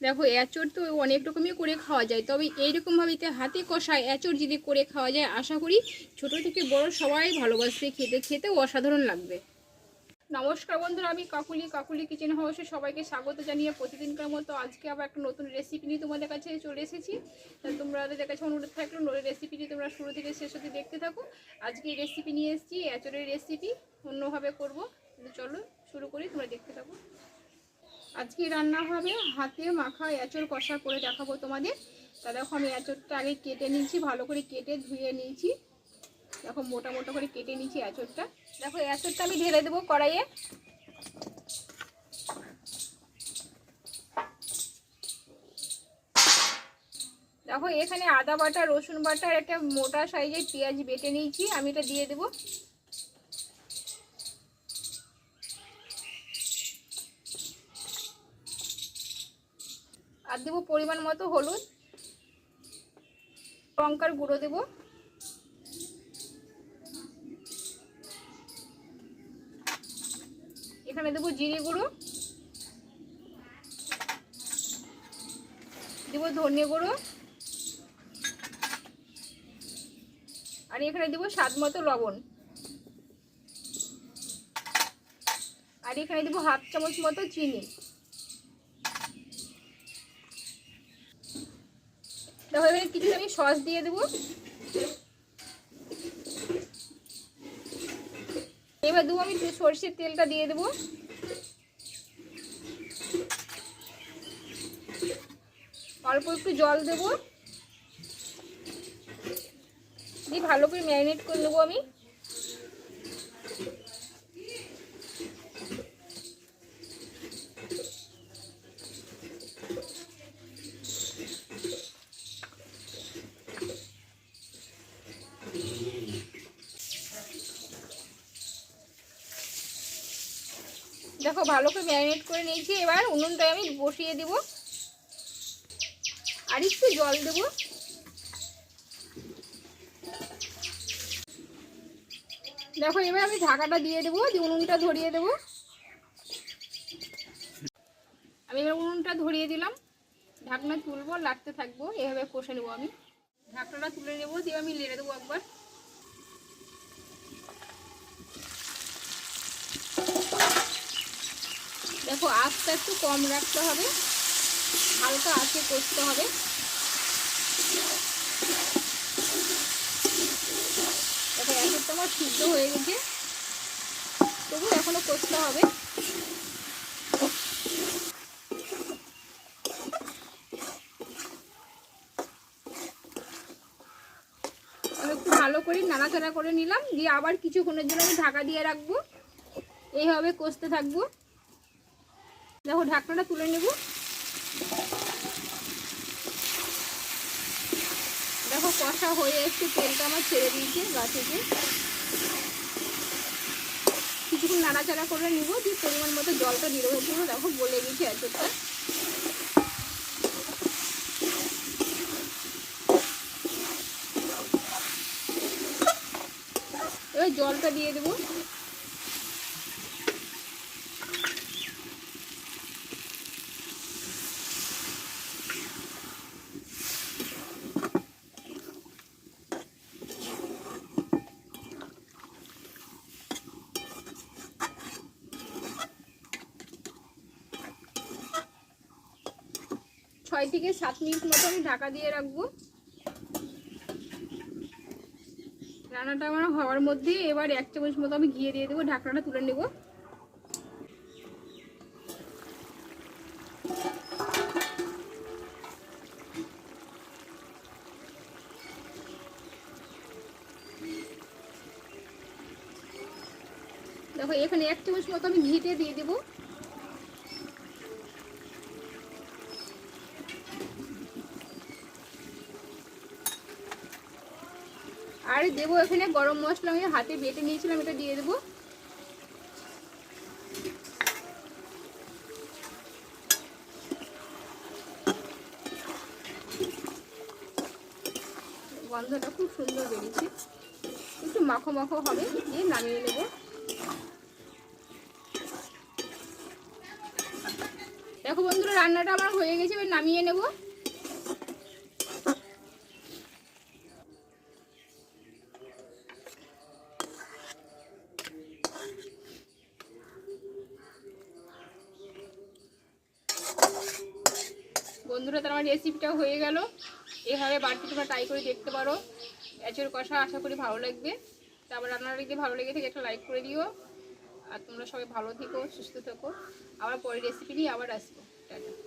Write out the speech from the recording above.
দেখো এঁচড় তো অনেক রকমই করে খাওয়া যায়, তবে এইরকমভাবে হাতে কষা এঁচড় যদি করে খাওয়া যায়, আশা করি ছোট থেকে বড় সবাই ভালোবাসবে খেতে খেতে অসাধারণ লাগবে। নমস্কার বন্ধুরা, আমি কাকুলি কাকুলি কিচেন হাউসে সবাইকে স্বাগত জানিয়ে প্রতিদিনকার মতো আজকে আবার একটা নতুন রেসিপি নিয়ে তোমাদের কাছে চলে এসেছি। তা তোমরা ওদের কাছে অনুরোধ থাকল রেসিপিটি তোমরা শুরু থেকে শেষ অবধি দেখতে থাকো, আজকে এই রেসিপি নিয়ে এসেছি, এঁচড়ের রেসিপি অন্যভাবে করব। চলো শুরু করি, তোমরা দেখতে থাকো। আজকে রান্না হবে হাতে মাখা এঁচড় কষা করে দেখাবো তোমাদের। তা দেখো আমি এঁচড়টা আগে কেটে নিয়েছি, ভালো করে কেটে ধুয়ে নিয়েছি। দেখো মোটা মোটা করে কেটে নিয়েছি এঁচড়টা। দেখো এঁচড়টা আমি ঢেলে দেবো কড়াইয়ে। দেখো এখানে আদা বাটা, রসুন বাটা একটা মোটা সাইজের পেঁয়াজ বেটে নিয়েছি, আমি এটা দিয়ে দেবো। আর দেবো পরিমাণ মতো হলুদ। লঙ্কার গুঁড়ো দেবো। এখানে দেবো জিরে গুঁড়ো। দেবো ধনে গুঁড়ো। আর এখানে দেবো স্বাদ মতো লবণ। আর এখানে দেবো হাফ চামচ মতো চিনি। এখানে কিছু আমি সস দিয়ে দেবো। এবার দেবো আমি সর্ষের তেলটা দিয়ে দেবো। অল্প একটু জল দেবো। দিয়ে ভালো করে ম্যারিনেট করে দেবো আমি। দেখো, ভালো করে ম্যারিনেট করে নিয়েছি। এবার উনুনটায় আমি বসিয়ে দেব। আর একটু জল দেব। দেখো, এবার আমি ঢাকাটা দিয়ে দেবো, দিয়ে উনুনটা ধরিয়ে দেবো। আমি এবার উনুনটা ধরিয়ে দিলাম। ঢাকনা তুলবো লাগতে থাকব, এভাবে কষে নেব আমি। ঢাকনাটা তুলে নেব, দিয়ে আমি লেড়ে দেবো একবার। দেখো আঁচটা একটু কম রাখতে হবে। হালকা আঁচে করতে হবে। দেখো, এখন তো সিদ্ধ হয়ে গেছে। তবু এখনও করতে হবে। একটু ভালো করে নাড়াচাড়া করে নিলাম। দিয়ে আবার কিছুক্ষণের জন্য আমি ঢাকা দিয়ে রাখব। এইভাবে কষতে থাকব। দেখো, ঢাকনাটা তুলে নেব। দেখো, কষা হয়ে এসছে, তেলটা আমার ছেড়ে দিয়েছে গা থেকে। কিছুক্ষণ নাড়াচাড়া করে নিব দিয়ে পরিমাণ মতো জলটা দিয়ে দেবো পুরো দেখো বলে গেছে এতটা। এবার জলটা দিয়ে দেবো। ছয় থেকে সাত মিনিট মতো আমি ঢাকা দিয়ে রাখব। রান্নাটা আমার হওয়ার মধ্যে এবার এক চামচ মতো আমি ঘিয়ে দিয়ে দেবো, ঢাকনাটা তুলে নেব। দেখো, এখানে এক চামচ মতো আমি ঘিটে দিয়ে দেবো। আর দেবো এখানে গরম মশলা, আমি হাতে বেটে নিয়েছিলাম, এটা দিয়ে দেবো। গন্ধটা খুব সুন্দর বেরিয়েছে। একটু মাখো মাখো হবে, দিয়ে নামিয়ে নেব। দেখো বন্ধুরা, রান্নাটা আমার হয়ে গেছে, এবার নামিয়ে নেব। বন্ধুরা, তার আমার রেসিপিটা হয়ে গেল। এভাবে বাড়িতে তোমরা ট্রাই করে দেখতে পারো। এঁচড় কষা আশা করি ভালো লাগবে। তারপর রান্নাটা যদি ভালো লেগে থাকে, একটা লাইক করে দিও। আর তোমরা সবাই ভালো থেকো, সুস্থ থেকো। আবার পরের রেসিপি নিয়ে আবার আসব। টাটা।